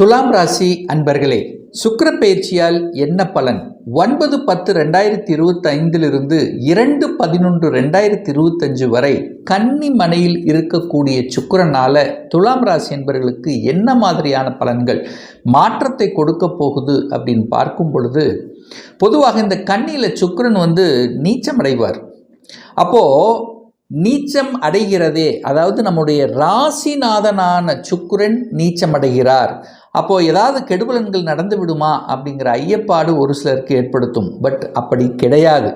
துலாம் ராசி அன்பர்களே சுக்கர பயிற்சியால் என்ன பலன்? ஒன்பது பத்து ரெண்டாயிரத்தி இருபத்தி ஐந்திலிருந்து இரண்டு பதினொன்று ரெண்டாயிரத்தி இருபத்தஞ்சு வரை கன்னி மனையில் இருக்கக்கூடிய சுக்கிரனால துலாம் ராசி என்பவர்களுக்கு என்ன மாதிரியான பலன்கள்? மாற்றத்தை கொடுக்க போகுது அப்படின்னு பார்க்கும் பொழுது பொதுவாக இந்த கண்ணியில் சுக்கிரன் வந்து நீச்சம் அடைவார். அப்போது நீச்சம் அடைகிறதே அதாவது நம்முடைய ராசிநாதனான சுக்கிரன் நீச்சம் அடைகிறார். அப்போது ஏதாவது கெடுபலன்கள் நடந்து விடுமா அப்படிங்கிற ஐயப்பாடு ஒரு சிலருக்கு ஏற்படுத்தும். பட் அப்படி கிடையாது.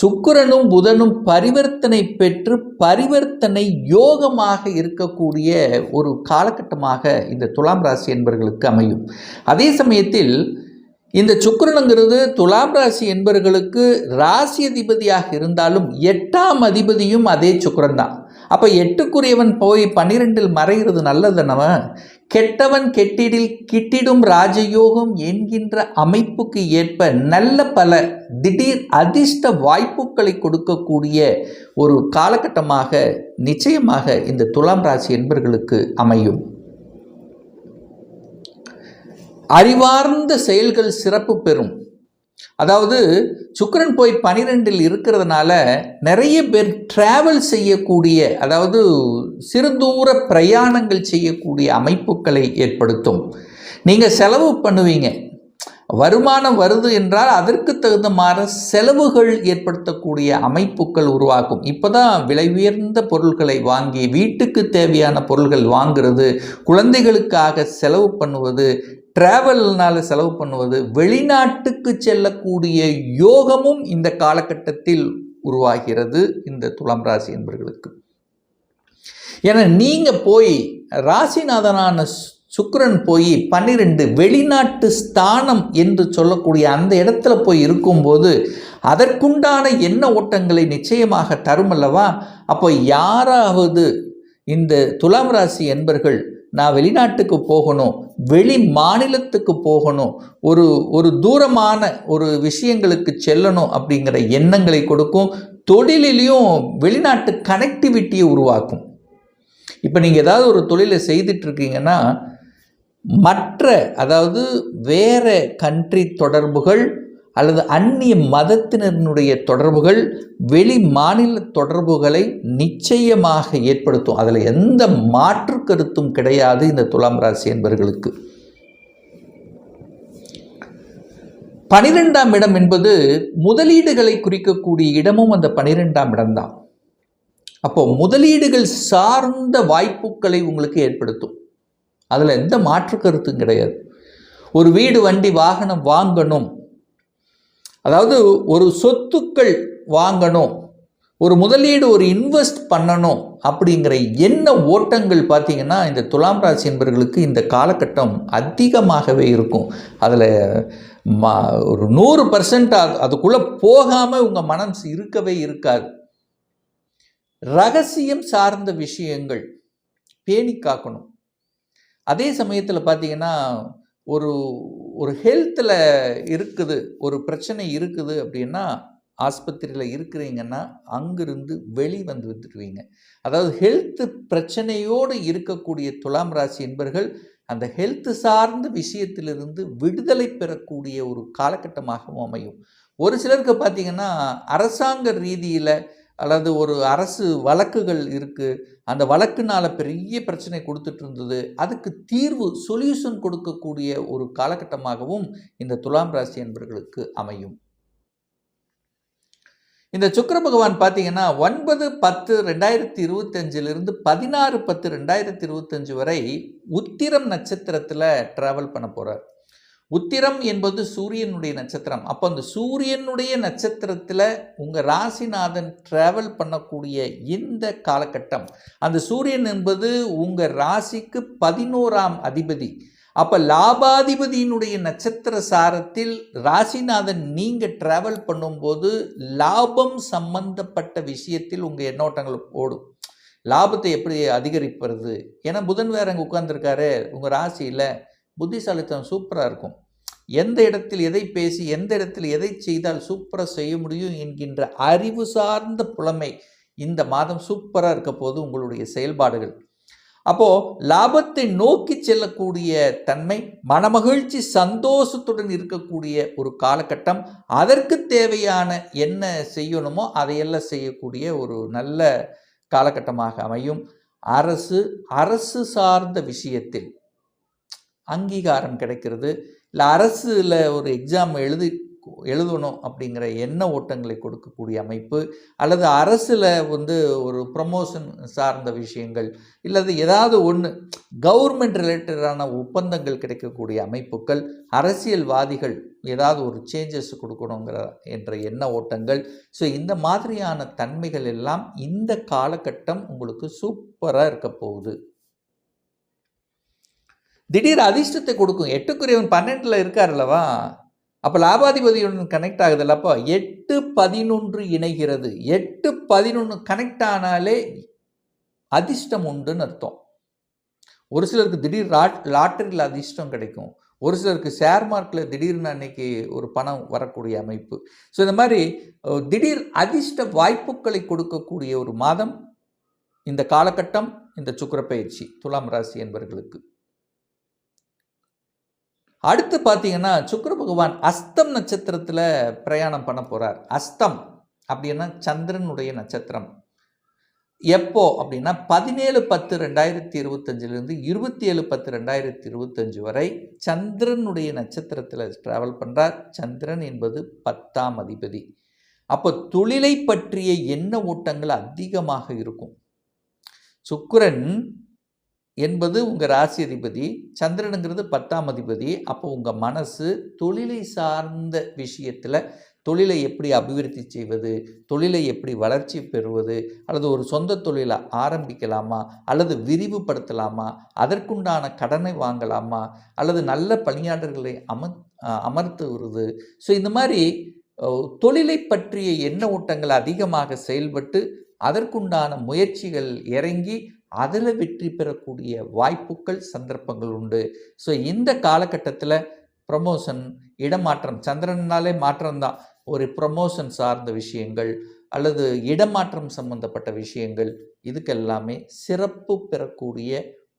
சுக்கிரனும் புதனும் பரிவர்த்தனை பெற்று பரிவர்த்தனை யோகமாக இருக்கக்கூடிய ஒரு காலகட்டமாக இந்த துலாம் ராசி என்பவர்களுக்கு அமையும். அதே சமயத்தில் இந்த சுக்கிரனுங்கிறது துலாம் ராசி என்பவர்களுக்கு ராசி அதிபதியாக இருந்தாலும் எட்டாம் அதிபதியும் அதே சுக்கரன் தான். அப்போ எட்டுக்குரியவன் போய் பன்னிரெண்டில் மறைகிறது நல்லது நம்ம கெட்டவன் கெட்டிடில் கிட்டிடும் ராஜயோகம் என்கின்ற அமைப்புக்கு ஏற்ப நல்ல பல திடீர் அதிர்ஷ்ட வாய்ப்புகளை கொடுக்கக்கூடிய ஒரு காலகட்டமாக நிச்சயமாக இந்த துலாம் ராசி என்பவர்களுக்கு அமையும். அறிவார்ந்த செயல்கள் சிறப்பு பெறும். அதாவது சுக்கரன் போய் பனிரெண்டில் இருக்கிறதுனால நிறைய பேர் டிராவல் செய்யக்கூடிய அதாவது சிறு தூர பிரயாணங்கள் செய்யக்கூடிய அமைப்புகளை ஏற்படுத்தும். நீங்கள் செலவு பண்ணுவீங்க. வருமானம் வருது என்றால் அதற்கு தகுந்த மாதிரி செலவுகள் ஏற்படுத்தக்கூடிய அமைப்புகள் உருவாக்கும். இப்போ தான் விலை உயர்ந்த பொருள்களை வாங்கி வீட்டுக்கு தேவையான பொருள்கள் வாங்குறது குழந்தைகளுக்காக செலவு பண்ணுவது டிராவல்னால செலவு பண்ணுவது வெளிநாட்டுக்கு செல்லக்கூடிய யோகமும் இந்த காலகட்டத்தில் உருவாகிறது இந்த துலாம் ராசி என்பவர்களுக்கு ஏன்னா நீங்கள் போய் ராசிநாதனான சுக்கரன் போய் பன்னிரெண்டு வெளிநாட்டு ஸ்தானம் என்று சொல்லக்கூடிய அந்த இடத்துல போய் இருக்கும்போது அதற்குண்டான எண்ண ஓட்டங்களை நிச்சயமாக தரும் அல்லவா? அப்போ யாராவது இந்த துலாம் ராசி என்பர்கள் நான் வெளிநாட்டுக்கு போகணும் வெளி மாநிலத்துக்கு போகணும் ஒரு ஒரு தூரமான ஒரு விஷயங்களுக்கு செல்லணும் அப்படிங்கிற எண்ணங்களை கொடுக்கும் தொழிலிலையும் வெளிநாட்டு கனெக்டிவிட்டியை உருவாக்கும். இப்போ நீங்கள் ஏதாவது ஒரு தொழிலை செய்துட்ருக்கீங்கன்னா மற்ற அதாவது வேற கண்ட்ரி தொடர்புகள் அல்லது அந்நிய மதத்தினருடைய தொடர்புகள் வெளி மாநில தொடர்புகளை நிச்சயமாக ஏற்படுத்தும். அதில் எந்த மாற்று கருத்தும் கிடையாது இந்த துலாம் ராசி என்பவர்களுக்கு பனிரெண்டாம் இடம் என்பது முதலீடுகளை குறிக்கக்கூடிய இடமும் அந்த பனிரெண்டாம் இடம்தான் அப்போ முதலீடுகள் சார்ந்த வாய்ப்புகளை உங்களுக்கு ஏற்படுத்தும். அதில் எந்த மாற்று கருத்தும் கிடையாது. ஒரு வீடு வண்டி வாகனம் வாங்கணும். அதாவது ஒரு சொத்துக்கள் வாங்கணும் ஒரு முதலீடு ஒரு இன்வெஸ்ட் பண்ணணும் அப்படிங்கிற என்ன ஓட்டங்கள் பார்த்தீங்கன்னா இந்த துலாம் ராசி என்பர்களுக்கு இந்த காலகட்டம் அதிகமாகவே இருக்கும். அதில் மா ஒரு நூறு பர்சன்ட் அது அதுக்குள்ளே போகாமல் உங்கள் மனம் இருக்கவே இருக்காது. ரகசியம் சார்ந்த விஷயங்கள் பேணி காக்கணும். அதே சமயத்தில் பார்த்தீங்கன்னா ஒரு ஒரு ஹெல்த்தில் இருக்குது ஒரு பிரச்சனை இருக்குது அப்படின்னா ஆஸ்பத்திரியில் இருக்கிறீங்கன்னா அங்கிருந்து வெளி வந்து வந்துடுவீங்க அதாவது ஹெல்த்து பிரச்சனையோடு இருக்கக்கூடிய துலாம் ராசி என்பர்கள் அந்த ஹெல்த்து சார்ந்த விஷயத்திலிருந்து விடுதலை பெறக்கூடிய ஒரு காலகட்டமாகவும் அமையும். ஒரு சிலருக்கு பார்த்தீங்கன்னா அரசாங்க ரீதியில் அல்லது ஒரு அரசு வழக்குகள் இருக்குது அந்த வழக்குனால் பெரிய பிரச்சனை கொடுத்துட்டு இருந்தது அதுக்கு தீர்வு சொல்யூஷன் கொடுக்கக்கூடிய ஒரு காலகட்டமாகவும் இந்த துலாம் ராசி என்பவர்களுக்கு அமையும். இந்த சுக்கர பகவான் பார்த்தீங்கன்னா ஒன்பது பத்து ரெண்டாயிரத்தி இருபத்தஞ்சிலிருந்து பதினாறு பத்து ரெண்டாயிரத்தி இருபத்தஞ்சு வரை உத்திரம் நட்சத்திரத்தில் ட்ராவல் பண்ண போகிறார் உத்திரம் என்பது சூரியனுடைய நட்சத்திரம். அப்போ அந்த சூரியனுடைய நட்சத்திரத்தில் உங்கள் ராசிநாதன் ட்ராவல் பண்ணக்கூடிய இந்த காலகட்டம். அந்த சூரியன் என்பது உங்கள் ராசிக்கு பதினோராம் அதிபதி. அப்போ லாபாதிபதியினுடைய நட்சத்திர சாரத்தில் ராசிநாதன் நீங்கள் ட்ராவல் பண்ணும்போது லாபம் சம்பந்தப்பட்ட விஷயத்தில் உங்கள் எண்ணோட்டங்கள் ஓடும். லாபத்தை எப்படி அதிகரிப்பது? ஏன்னா புதன் வேற அங்கே உட்காந்துருக்காரு உங்கள் ராசியில் புத்திசாலித்தனம் சூப்பராக இருக்கும். எந்த இடத்தில் எதை பேசி எந்த இடத்தில் எதை செய்தால் சூப்பராக செய்ய முடியும் என்கின்ற அறிவு சார்ந்த புலமை இந்த மாதம் சூப்பராக இருக்க போது உங்களுடைய செயல்பாடுகள். அப்போது லாபத்தை நோக்கி செல்லக்கூடிய தன்மை மனமகிழ்ச்சி சந்தோஷத்துடன் இருக்கக்கூடிய ஒரு காலகட்டம் அதற்கு தேவையான என்ன செய்யணுமோ அதையெல்லாம் செய்யக்கூடிய ஒரு நல்ல காலகட்டமாக அமையும். அரசு அரசு சார்ந்த விஷயத்தில் அங்கீகாரம் கிடைக்கிறது. இல்லை அரசில் ஒரு எக்ஸாம் எழுதி எழுதணும் அப்படிங்கிற எண்ண ஓட்டங்களை கொடுக்கக்கூடிய அமைப்பு அல்லது அரசில் வந்து ஒரு ப்ரமோஷன் சார்ந்த விஷயங்கள் இல்லது ஏதாவது ஒன்று கவர்மெண்ட் ரிலேட்டடான ஒப்பந்தங்கள் கிடைக்கக்கூடிய அமைப்புகள் அரசியல்வாதிகள் ஏதாவது ஒரு சேஞ்சஸ் கொடுக்கணுங்கிற என்ற எண்ண ஓட்டங்கள். ஸோ இந்த மாதிரியான தன்மைகள் எல்லாம் இந்த காலகட்டம் உங்களுக்கு சூப்பராக இருக்க போகுது. திடீர் அதிர்ஷ்டத்தை கொடுக்கும். எட்டுக்குரியவன் பன்னெண்டில் இருக்கார் அல்லவா? அப்போ லாபாதிபதியுடன் கனெக்ட் ஆகுதுல்ல. அப்போ எட்டு பதினொன்று இணைகிறது. எட்டு பதினொன்று கனெக்ட் ஆனாலே அதிர்ஷ்டம் உண்டுன்னு அர்த்தம். ஒரு சிலருக்கு திடீர் லாட் லாட்டரியில் அதிர்ஷ்டம் கிடைக்கும். ஒரு சிலருக்கு ஷேர் மார்க்கில் திடீர்னு அன்னைக்கு ஒரு பணம் வரக்கூடிய அமைப்பு. ஸோ இந்த மாதிரி திடீர் அதிர்ஷ்ட வாய்ப்புகளை கொடுக்கக்கூடிய ஒரு மாதம் இந்த காலகட்டம் இந்த சுக்கிர பயிற்சி துலாம் ராசி என்பவர்களுக்கு அடுத்து பார்த்தீங்கன்னா சுக்கர பகவான் அஸ்தம் நட்சத்திரத்தில் பிரயாணம் பண்ண போகிறார் அஸ்தம் அப்படின்னா சந்திரனுடைய நட்சத்திரம். எப்போ அப்படின்னா பதினேழு பத்து ரெண்டாயிரத்தி இருபத்தஞ்சிலிருந்து இருபத்தி ஏழு பத்து ரெண்டாயிரத்தி இருபத்தஞ்சு வரை சந்திரனுடைய நட்சத்திரத்தில் ட்ராவல் பண்ணுறார் சந்திரன் என்பது பத்தாம் அதிபதி. அப்போ தொழிலை பற்றிய எண்ண ஓட்டங்கள் அதிகமாக இருக்கும். சுக்கரன் என்பது உங்கள் ராசி அதிபதி. சந்திரனுங்கிறது பத்தாம் அதிபதி. அப்போ உங்கள் மனசு தொழிலை சார்ந்த விஷயத்தில் தொழிலை எப்படி அபிவிருத்தி செய்வது தொழிலை எப்படி வளர்ச்சி பெறுவது அல்லது ஒரு சொந்த தொழிலை ஆரம்பிக்கலாமா அல்லது விரிவுபடுத்தலாமா அதற்குண்டான கடனை வாங்கலாமா அல்லது நல்ல பணியாளர்களை அமர் அமர்த்துவது. ஸோ இந்த மாதிரி தொழிலை பற்றிய எண்ண ஓட்டங்கள் அதிகமாக செயல்பட்டு அதற்குண்டான முயற்சிகள் இறங்கி அதில் வெற்றி பெறக்கூடிய வாய்ப்புகள் சந்தர்ப்பங்கள் உண்டு. ஸோ இந்த காலகட்டத்தில் ப்ரமோஷன் இடமாற்றம் சந்திரனாலே மாற்றம்தான் ஒரு ப்ரமோஷன் சார்ந்த விஷயங்கள் அல்லது இடமாற்றம் சம்பந்தப்பட்ட விஷயங்கள் இதுக்கெல்லாமே சிறப்பு பெறக்கூடிய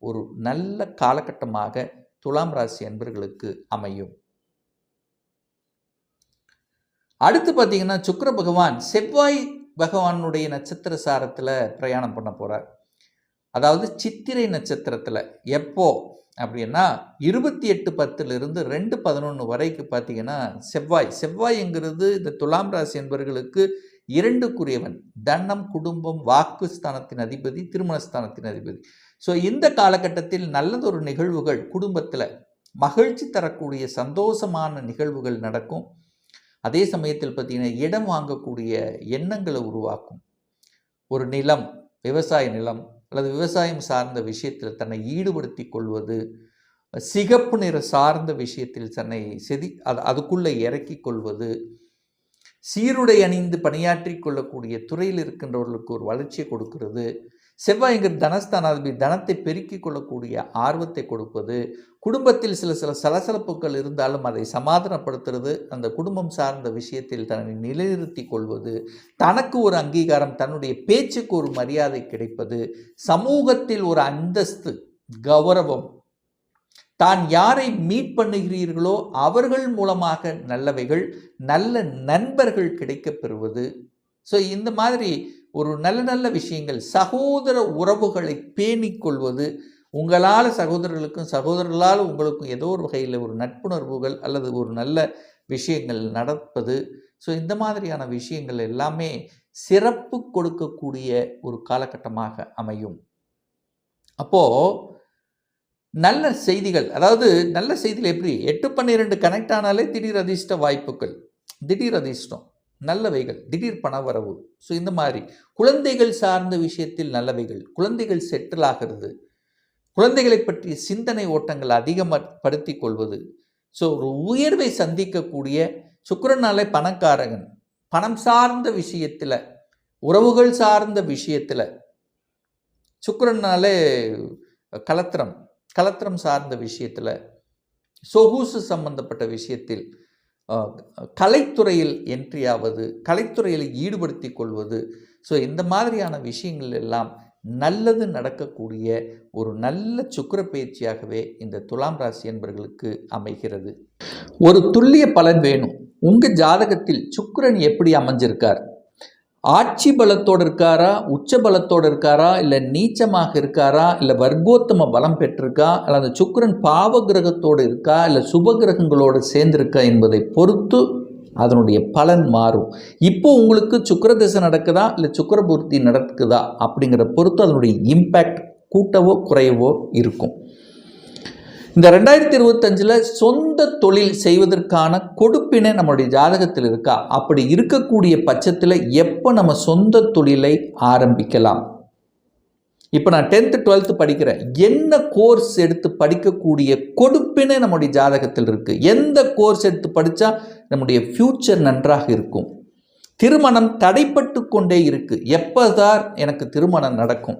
ஒரு நல்ல காலகட்டமாக துலாம் ராசி அன்பர்களுக்கு அமையும். அடுத்து பார்த்தீங்கன்னா சுக்கர பகவான் செவ்வாய் பகவானுடைய நட்சத்திர சாரத்தில் பிரயாணம் பண்ண போகிறார் அதாவது சித்திரை நட்சத்திரத்தில் எப்போ? அப்படின்னா இருபத்தி எட்டு பத்துலேருந்து ரெண்டு பதினொன்று வரைக்கும் பார்த்தீங்கன்னா செவ்வாய். செவ்வாய்ங்கிறது இந்த துலாம் ராசி என்பவர்களுக்கு இரண்டுக்குரியவன். தன்னம் குடும்பம் வாக்கு ஸ்தானத்தின் அதிபதி திருமணஸ்தானத்தின் அதிபதி. ஸோ இந்த காலகட்டத்தில் நல்லதொரு நிகழ்வுகள் குடும்பத்தில். மகிழ்ச்சி தரக்கூடிய சந்தோஷமான நிகழ்வுகள் நடக்கும். அதே சமயத்தில் பார்த்தீங்கன்னா இடம் வாங்கக்கூடிய எண்ணங்களை உருவாக்கும். ஒரு நிலம் விவசாய நிலம் அல்லது விவசாயம் சார்ந்த விஷயத்தில் தன்னை ஈடுபடுத்தி கொள்வது சிகப்பு நிற சார்ந்த விஷயத்தில் தன்னை செதி அது அதுக்குள்ளே இறக்கி கொள்வது சீருடை அணிந்து பணியாற்றி கொள்ளக்கூடிய துறையில் இருக்கின்றவர்களுக்கு ஒரு வளர்ச்சியை கொடுக்கிறது செவ்வாய்ங்கிற தனஸ்தானாதிபதி தனத்தை பெருக்கிக் கொள்ளக்கூடிய ஆர்வத்தை கொடுப்பது குடும்பத்தில் சில சில சலசலப்புகள் இருந்தாலும் அதை சமாதானப்படுத்துறது அந்த குடும்பம் சார்ந்த விஷயத்தில் தன்னை நிலைநிறுத்தி கொள்வது தனக்கு ஒரு அங்கீகாரம் தன்னுடைய பேச்சுக்கு ஒரு மரியாதை கிடைப்பது சமூகத்தில் ஒரு அந்தஸ்து கௌரவம். தான் யாரை மீட் பண்ணுகிறீர்களோ அவர்கள் மூலமாக நல்லவைகள் நல்ல நண்பர்கள் கிடைக்கப் பெறுவது. ஸோ இந்த மாதிரி ஒரு நல்ல நல்ல விஷயங்கள் சகோதர உறவுகளை பேணிக் கொள்வது உங்களால் சகோதரர்களுக்கும் சகோதரர்களால் உங்களுக்கும் ஏதோ ஒரு வகையில் ஒரு நட்புணர்வுகள் அல்லது ஒரு நல்ல விஷயங்கள் நடப்பது. ஸோ இந்த மாதிரியான விஷயங்கள் எல்லாமே சிறப்பு கொடுக்கக்கூடிய ஒரு காலகட்டமாக அமையும். அப்போது நல்ல செய்திகள் அதாவது நல்ல செய்திகள் எப்படி? எட்டு பன்னிரெண்டு கனெக்ட் ஆனாலே திடீர் அதிர்ஷ்ட வாய்ப்புகள் திடீர் அதிர்ஷ்டம். நல்லவைகள் திடீர் பணவரவு. ஸோ இந்த மாதிரி. குழந்தைகள் சார்ந்த விஷயத்தில் நல்லவைகள் குழந்தைகள் செட்டில் ஆகிறது. குழந்தைகளை பற்றிய சிந்தனை ஓட்டங்கள் அதிகப்படுத்தி கொள்வது ஸோ ஒரு உயர்வை சந்திக்கக்கூடிய சுக்கிரனாலே பணக்காரகன். பணம் சார்ந்த விஷயத்தில் உறவுகள் சார்ந்த விஷயத்தில் சுக்கிரனாலே கலத்திரம் கலத்திரம் சார்ந்த விஷயத்தில் சொகுசு சம்பந்தப்பட்ட விஷயத்தில் கலைத்துறையில் என்ட்ரி ஆவது கலைத்துறையில் ஈடுபடுத்தி கொள்வது. ஸோ இந்த மாதிரியான விஷயங்கள் எல்லாம் நல்லது நடக்கக்கூடிய ஒரு நல்ல சுக்கிர பயிற்சியாகவே இந்த துலாம் ராசி என்பர்களுக்கு அமைகிறது. ஒரு துல்லிய பலன் வேணும். உங்கள் ஜாதகத்தில் சுக்கரன் எப்படி அமைஞ்சிருக்கார்? ஆட்சி பலத்தோடு இருக்காரா? உச்ச பலத்தோடு இருக்காரா? இல்லை நீச்சமாக இருக்காரா? இல்லை வர்க்கோத்தம பலம் பெற்றிருக்கா? இல்லை அந்த சுக்கரன் பாவ கிரகத்தோடு இருக்கா? இல்லை சுப கிரகங்களோடு சேர்ந்திருக்கா என்பதை பொறுத்து அதனுடைய பலன் மாறும். இப்போ உங்களுக்கு சுக்கிர திசை நடக்குதா? இல்லை சுக்கரபூர்த்தி நடக்குதா? அப்படிங்கிற பொறுத்து அதனுடைய இம்பேக்ட் கூட்டவோ குறையவோ இருக்கும். இந்த ரெண்டாயிரத்தி இருபத்தஞ்சில் சொந்த தொழில் செய்வதற்கான கொடுப்பினை நம்மளுடைய ஜாதகத்தில் இருக்கா? அப்படி இருக்கக்கூடிய பட்சத்தில் எப்போ நம்ம சொந்த தொழிலை ஆரம்பிக்கலாம்? இப்போ நான் டென்த்து டுவெல்த்து படிக்கிறேன். என்ன கோர்ஸ் எடுத்து படிக்கக்கூடிய கொடுப்பினை நம்முடைய ஜாதகத்தில் இருக்குது எந்த கோர்ஸ் எடுத்து படித்தா நம்முடைய ஃப்யூச்சர் நன்றாக இருக்கும்? திருமணம் தடைப்பட்டு கொண்டே இருக்குது எப்போ தான் எனக்கு திருமணம் நடக்கும்?